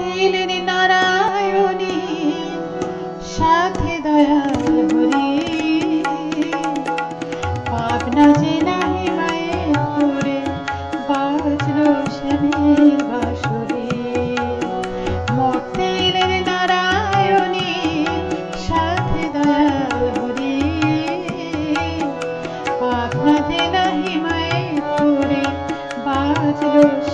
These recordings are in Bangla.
এলেন নারায়ণী। সাথে দয়াল হরি। জেলায় মায়ের করে বাজলো শ্যামের বাঁশরি। মরতে এলেন নারায়ণী, সাথে দয়াল হরি। পাবনা জেলা হিমায় করে বাজলো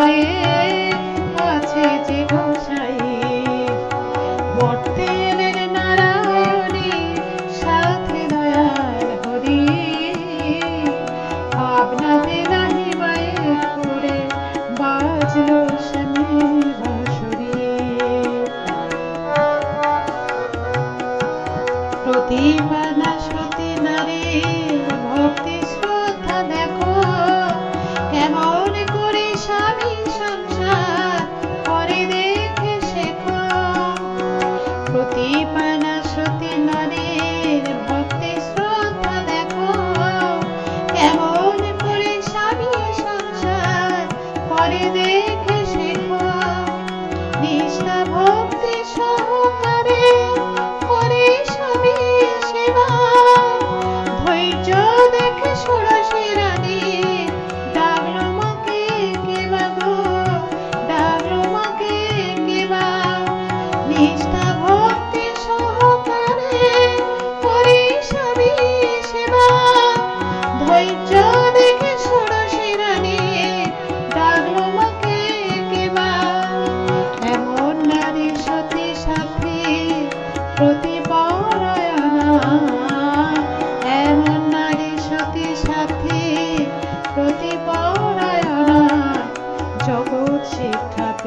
आए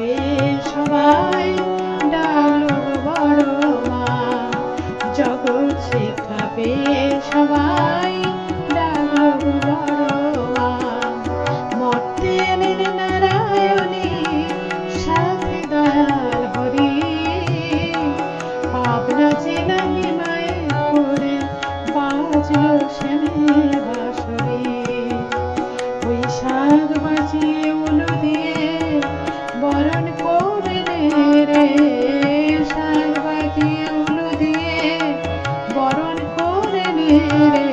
পেয়ে সবাই ডালো বড় মা। জগৎ শিক্ষা সবাই ডালো বড় মা। নারায়ণী, সাথে হরি। পাবনা জেলা হিমায় করে শ্যামের রে